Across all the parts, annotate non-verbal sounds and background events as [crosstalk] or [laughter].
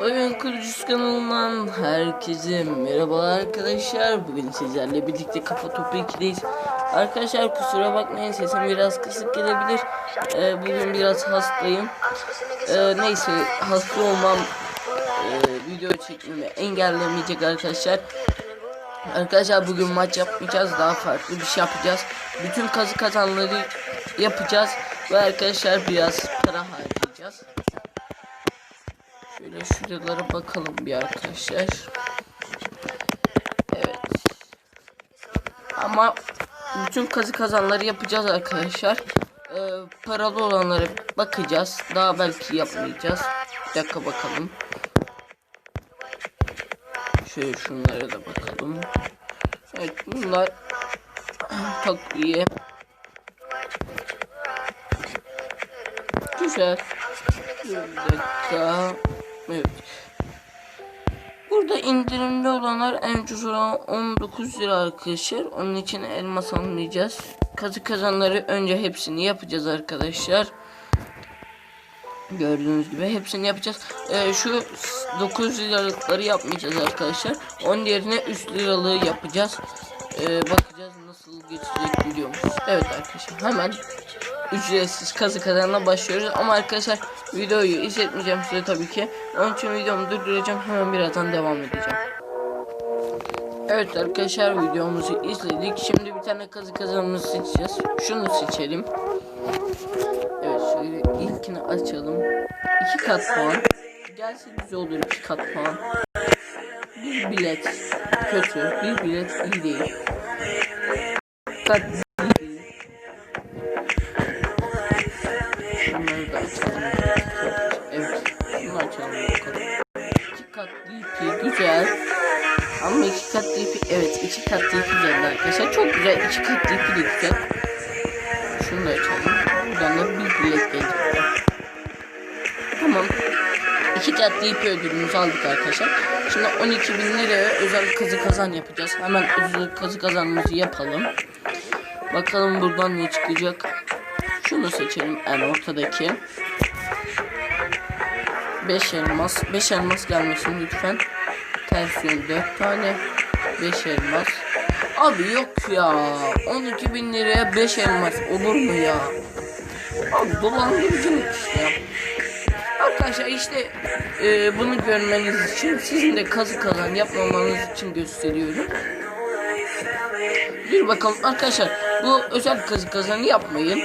Oyun Kurucusu kanalından herkese merhaba arkadaşlar. Bugün sizlerle birlikte Kafa Topu 2'deyiz. Arkadaşlar kusura bakmayın sesim biraz kısık gelebilir. Ee, bugün biraz hastayım. Ee, neyse hasta olmam e, video çekmemi engellemeyecek arkadaşlar. Arkadaşlar bugün maç yapmayacağız. Daha farklı bir şey yapacağız. Bütün kazı kazanları yapacağız. Ve arkadaşlar biraz para harcayacağız. Şöyle şuralara bakalım bir arkadaşlar. Evet. Ama bütün kazı kazanları yapacağız arkadaşlar. Ee, paralı olanlara bakacağız. Daha belki yapmayacağız. Bir dakika bakalım. Şöyle şunlara da bakalım. Evet bunlar [clears throat] takviye. Güzel. Bir dakika. Evet. Burada indirimli olanlar en ucuz olan 19 lira arkadaşlar. Onun için elmas almayacağız. Kazı kazanları önce hepsini yapacağız arkadaşlar. Gördüğünüz gibi hepsini yapacağız. Ee, şu 9 liralıkları yapmayacağız arkadaşlar. Onun yerine 3 liralığı yapacağız. Ee, bakacağız nasıl geçecek videomuz. Evet arkadaşlar hemen ücretsiz kazı kazanına başlıyoruz. Ama arkadaşlar videoyu izletmeyeceğim size tabii ki. Onun için videomu durduracağım. Hemen birazdan devam edeceğim. Evet arkadaşlar videomuzu izledik. Şimdi bir tane kazı kazanını seçeceğiz. Şunu seçelim. Evet şöyle ilkini açalım. İki kat puan. Gelse güzel olur iki kat puan. Bir bilet kötü. Bir bilet iyi değil. Kat Evet. Şunu açalım bakalım. İki kat DP güzel. Ama iki kat DP evet iki kat DP geldi arkadaşlar. Çok güzel iki kat DP de güzel. Şunu da açalım. Buradan da bir bilet gelecek. Tamam. İki kat DP ödülümüzü aldık arkadaşlar. Şimdi 12 bin liraya özel kazı kazan yapacağız. Hemen özel kazı kazanımızı yapalım. Bakalım buradan ne çıkacak. Şunu seçelim en ortadaki. 5 elmas. 5 elmas gelmesin lütfen. Ters yön 4 tane. 5 elmas. Abi yok ya. 12 bin liraya 5 elmas olur mu ya? Abi dolandırıcılık işte ya. Arkadaşlar işte e, bunu görmeniz için sizin de kazı kazan yapmamanız için gösteriyorum. Bir bakalım arkadaşlar bu özel kazı kazanı yapmayın.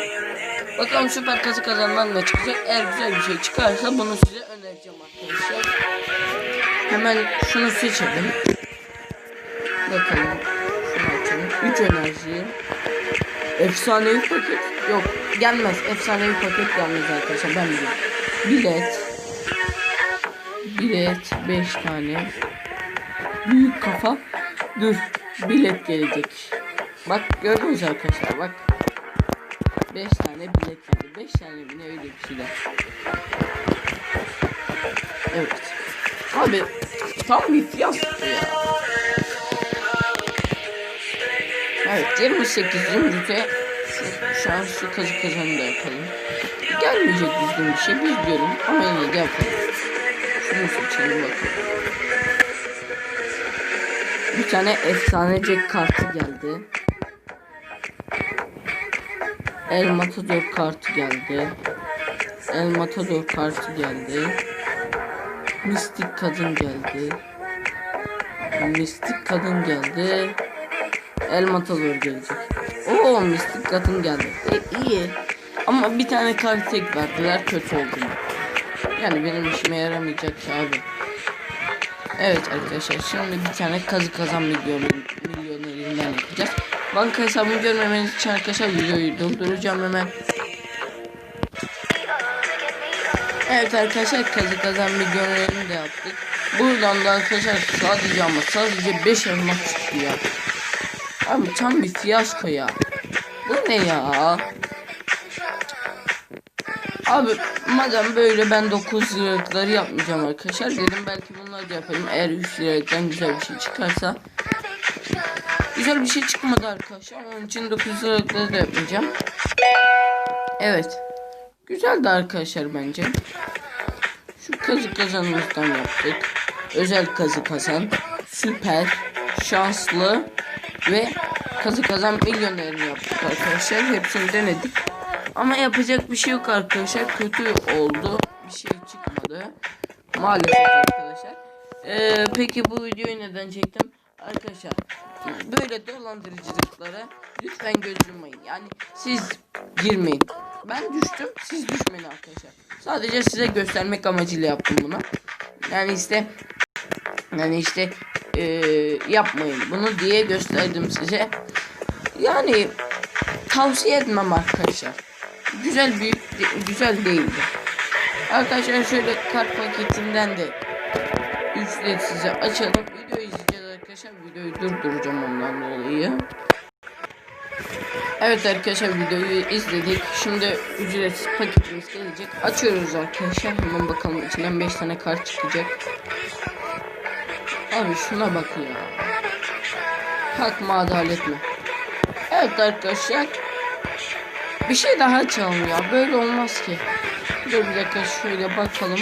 Bakalım süper kazı kazandan ne çıkacak. Eğer güzel bir şey çıkarsa bunu size önereceğim arkadaşlar. Hemen şunu seçelim. Bakalım. Şunu açalım. 3 enerji. Efsanevi paket. Yok gelmez. Efsanevi paket gelmez arkadaşlar. Ben biliyorum. Bilet. Bilet 5 tane. Büyük kafa. Dur. Bilet gelecek. Bak gördünüz arkadaşlar bak. 5 tane bilet geldi. 5 tane mi ne öyle bir şeyler. Evet. Abi tam bir fiyat bu ya. Evet 28 zümrüte şu kazı kazanı da yapalım. Gelmeyecek düzgün bir şey biliyorum ama yine de yapalım. Şunu seçelim bakalım. Bir tane efsanece kartı geldi. El Matador kartı geldi. El Matador kartı geldi. Mistik kadın geldi. Mistik kadın geldi. El Matador gelecek. Oo mistik kadın geldi. E, iyi. Ama bir tane kart tek verdiler kötü oldu. Yani benim işime yaramayacak ki abi. Evet arkadaşlar şimdi bir tane kazı kazan milyon milyonerinden yapacağız. Banka hesabımı görmemeniz için arkadaşlar videoyu durduracağım hemen. Evet arkadaşlar kazı kazan milyonerini de yaptık. Buradan da arkadaşlar sadece ama sadece 5 elmas çıktı ya. Abi tam bir fiyasko ya. Bu ne ya? Abi madem böyle ben 9 liralıkları yapmayacağım arkadaşlar. Dedim belki bunları da yapayım. Eğer 3 liralıktan güzel bir şey çıkarsa. Güzel bir şey çıkmadı arkadaşlar. Onun için 9 liralıkları da yapmayacağım. Evet. Güzeldi arkadaşlar bence. Şu kazı kazanımızdan yaptık. Özel kazı kazan. Süper. Şanslı. Ve kazı kazan milyonerini yaptık arkadaşlar. Hepsini denedik. Ama yapacak bir şey yok arkadaşlar. Kötü oldu. Bir şey çıkmadı. Maalesef arkadaşlar. Ee, peki bu videoyu neden çektim? Arkadaşlar böyle dolandırıcılıklara lütfen göz yummayın. Yani siz girmeyin. Ben düştüm siz düşmeyin arkadaşlar. Sadece size göstermek amacıyla yaptım bunu. Yani işte yani işte ee, yapmayın bunu diye gösterdim size. Yani tavsiye etmem arkadaşlar. Güzel büyük güzel değildi. Arkadaşlar şöyle kart paketinden de ücret size açalım. Video izleyeceğiz arkadaşlar. Videoyu durduracağım ondan dolayı. Evet arkadaşlar videoyu izledik. Şimdi ücretsiz paketimiz gelecek. Açıyoruz arkadaşlar. Hemen bakalım içinden 5 tane kart çıkacak. Abi şuna bak ya. Hak mı adalet mi? Evet arkadaşlar. Bir şey daha açalım ya. Böyle olmaz ki. Dur bir dakika şöyle bakalım.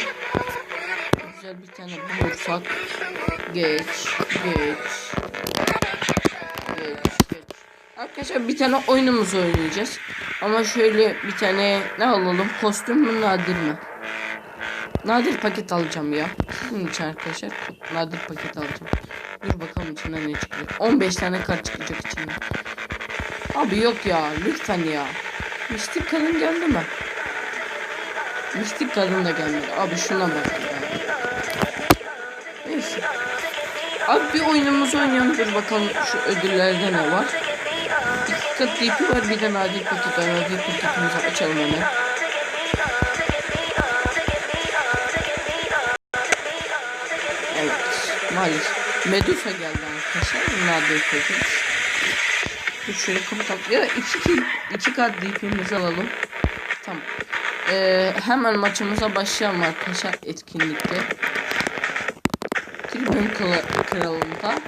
Güzel bir tane bulursak. Geç. Geç. Geç. Geç. Arkadaşlar bir tane oyunumuzu oynayacağız. Ama şöyle bir tane ne alalım? Kostüm mü nadir mi? Nadir paket alacağım ya. Sizin için arkadaşlar nadir paket alacağım. Dur bakalım içinden ne çıkacak. 15 tane kart çıkacak içinden. Abi yok ya lütfen ya. Mistik kadın geldi mi? Mistik kadın da gelmedi. Abi şuna bak. Neyse. Abi bir oyunumuzu oynayalım. Bakalım şu ödüllerde ne var. İki kat DP var bir de nadir paket var. Nadir paketimizi açalım hemen. Evet. Maalesef. Medusa geldi arkadaşlar. Nadir paket. Dur şöyle kapatalım. Ya iki, iki, iki kat DP'mizi alalım. Tamam. Ee, hemen maçımıza başlayalım arkadaşlar etkinlikte. Kral- kralında.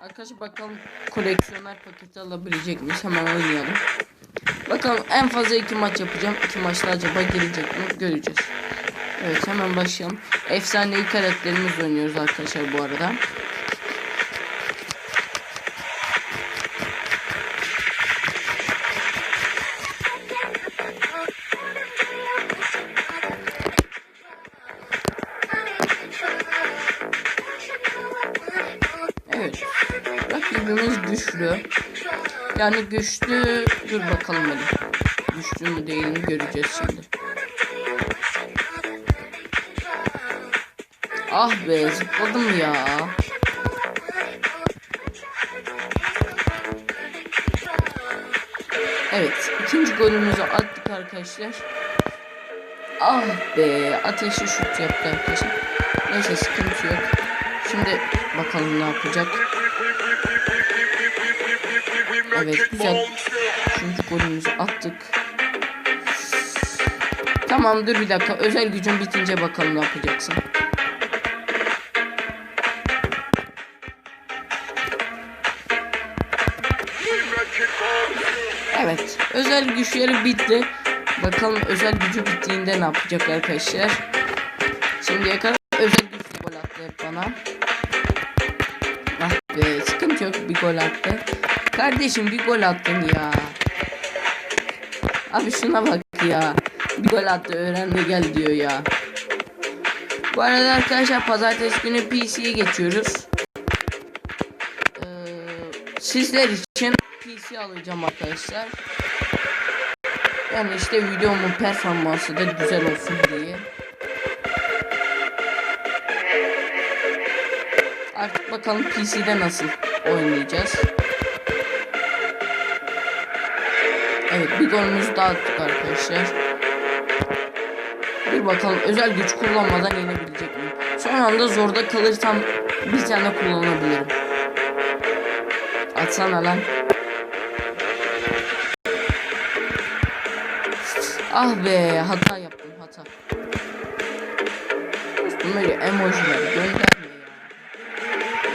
Arkadaşlar bakalım koleksiyoner paketi alabilecek miyiz? Hemen oynayalım. Bakalım en fazla iki maç yapacağım. İki maçta acaba gelecek mi? Göreceğiz. Evet hemen başlayalım. Efsanevi karakterimiz oynuyoruz arkadaşlar bu arada. Güçlü. Yani güçlü. Dur bakalım hadi. Güçlü mü değil mi göreceğiz şimdi. Ah be zıpladım ya. Evet ikinci golümüzü attık arkadaşlar. Ah be ateşi şut yaptı arkadaşlar. Neyse sıkıntı yok. Şimdi bakalım ne yapacak. Evet güzel. Üçüncü golümüzü attık. Tamam dur bir dakika. Özel gücün bitince bakalım ne yapacaksın. Evet. Özel güçleri bitti. Bakalım özel gücü bittiğinde ne yapacak arkadaşlar. Şimdiye kadar özel güçlü gol attı hep bana. Ah be sıkıntı yok bir gol attı. Kardeşim bir gol attın ya. Abi şuna bak ya. Bir gol attı öğren gel diyor ya. Bu arada arkadaşlar pazartesi günü PC'ye geçiyoruz. Ee, sizler için PC alacağım arkadaşlar. Yani işte videomun performansı da güzel olsun diye. Artık bakalım PC'de nasıl oynayacağız. Evet bir golümüzü daha attık arkadaşlar. Bir bakalım özel güç kullanmadan yenebilecek miyim? Son anda zorda kalırsam bir tane kullanabilirim. Atsana lan. Ah be hata yaptım hata. Öyle emojiler gönderme ya.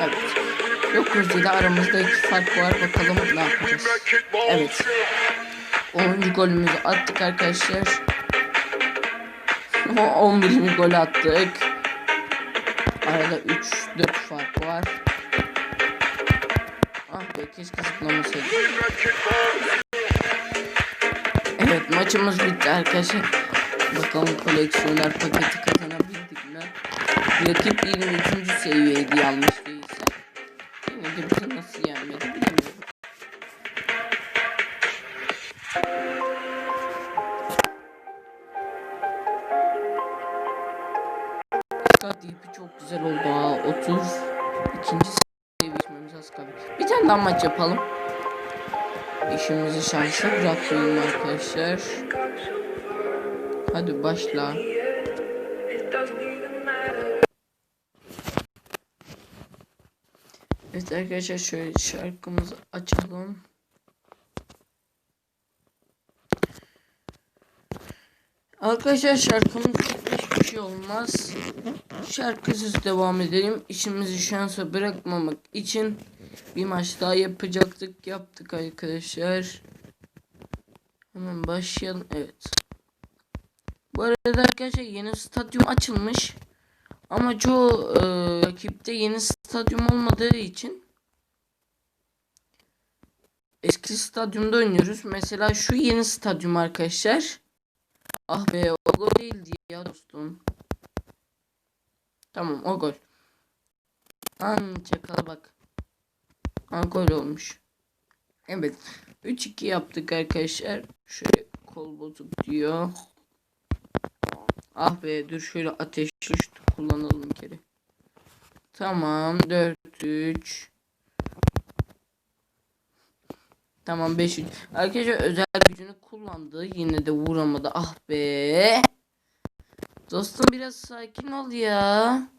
Evet. Yok ile aramızda iki fark var bakalım ne yapacağız. Evet. 10. golümüzü attık arkadaşlar. [laughs] 11. gol attık. Arada 3-4 fark var. Ah be keşke zıplamasaydı. Evet maçımız bitti arkadaşlar. Bakalım koleksiyoner paketi kazanabildik mi? Rakip 23. seviyeydi yanlış değilse. 32. seviye geçmemiz az kaldı. Bir tane daha maç yapalım. İşimizi şansa bırakmayalım arkadaşlar. Hadi başla. Evet arkadaşlar şöyle şarkımızı açalım. Arkadaşlar şarkımız şey olmaz. Şarkısız devam edelim. İşimizi şansa bırakmamak için bir maç daha yapacaktık. Yaptık arkadaşlar. Hemen başlayalım. Evet. Bu arada arkadaşlar yeni stadyum açılmış. Ama çoğu e, rakipte yeni stadyum olmadığı için eski stadyumda oynuyoruz. Mesela şu yeni stadyum arkadaşlar. Ah be o gol değildi ya dostum. Tamam o gol. An çakala bak. Ha gol olmuş. Evet. 3-2 yaptık arkadaşlar. Şöyle kol bozuk diyor. Ah be dur şöyle ateşli kullanalım bir kere. Tamam 4-3. Tamam 5-3. Arkadaşlar özel gücünü kullandı. Yine de vuramadı. Ah be. Dostum biraz sakin ol ya.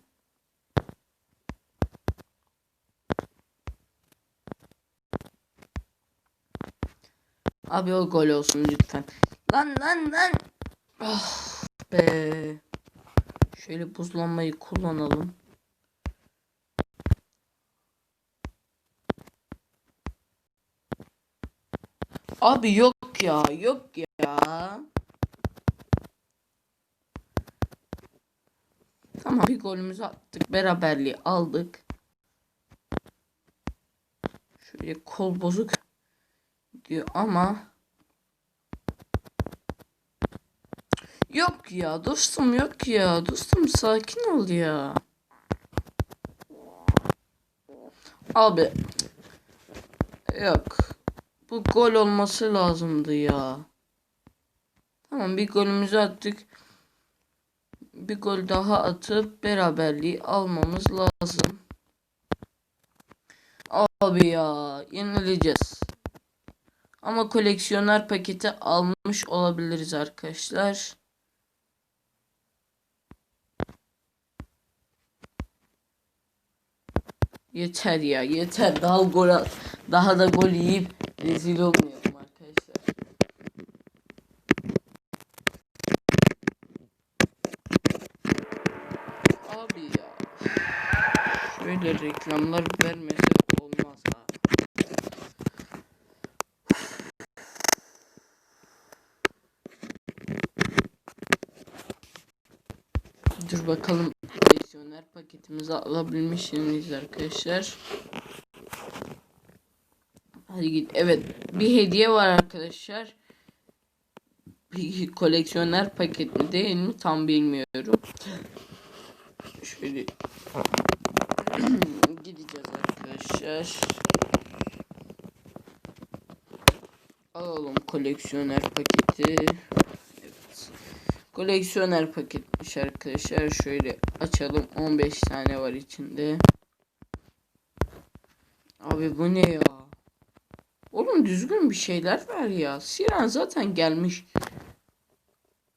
Abi o gol olsun lütfen. Lan lan lan. Ah be. Şöyle buzlanmayı kullanalım. Abi yok ya, yok ya. Tamam bir golümüzü attık. Beraberliği aldık. Şöyle kol bozuk diyor ama Yok ya dostum yok ya. Dostum sakin ol ya. Abi. Yok. Bu gol olması lazımdı ya. Tamam bir golümüzü attık. Bir gol daha atıp beraberliği almamız lazım. Abi ya yenileceğiz. Ama koleksiyoner paketi almış olabiliriz arkadaşlar. Yeter ya yeter daha gol at, daha da gol yiyip rezil olmayalım arkadaşlar. Abi ya. Şöyle reklamlar vermesek olmaz ha. Dur bakalım koleksiyoner paketimizi alabilmiş miyiz arkadaşlar. Hadi git. Evet bir hediye var arkadaşlar. Bir koleksiyoner paket mi değil mi tam bilmiyorum. Şöyle [clears throat] gideceğiz arkadaşlar. Alalım koleksiyoner paketi. Evet. Koleksiyoner paketmiş arkadaşlar. Şöyle açalım. 15 tane var içinde. Abi bu ne ya? Oğlum düzgün bir şeyler ver ya. Siren zaten gelmiş.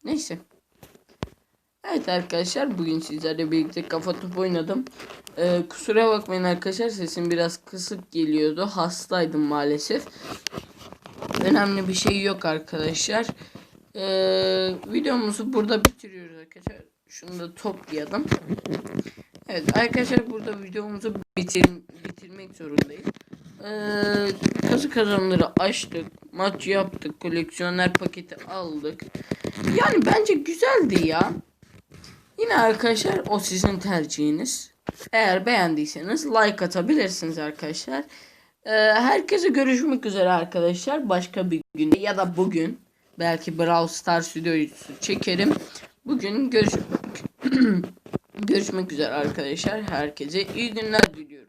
Neyse. Evet arkadaşlar bugün sizlerle birlikte kafa topu oynadım. Ee, kusura bakmayın arkadaşlar sesim biraz kısık geliyordu. Hastaydım maalesef. Önemli bir şey yok arkadaşlar. Ee, videomuzu burada bitiriyoruz arkadaşlar. Şunu da toplayalım. Evet arkadaşlar burada videomuzu bitir bitirmek zorundayız. Ee, kazı kazanları açtık. Maç yaptık. Koleksiyoner paketi aldık. Yani bence güzeldi ya. Yine arkadaşlar o sizin tercihiniz. Eğer beğendiyseniz like atabilirsiniz arkadaşlar. Ee, herkese görüşmek üzere arkadaşlar. Başka bir gün ya da bugün belki Brawl Stars videosu çekerim. Bugün görüş [clears throat] görüşmek üzere arkadaşlar. Herkese iyi günler diliyorum.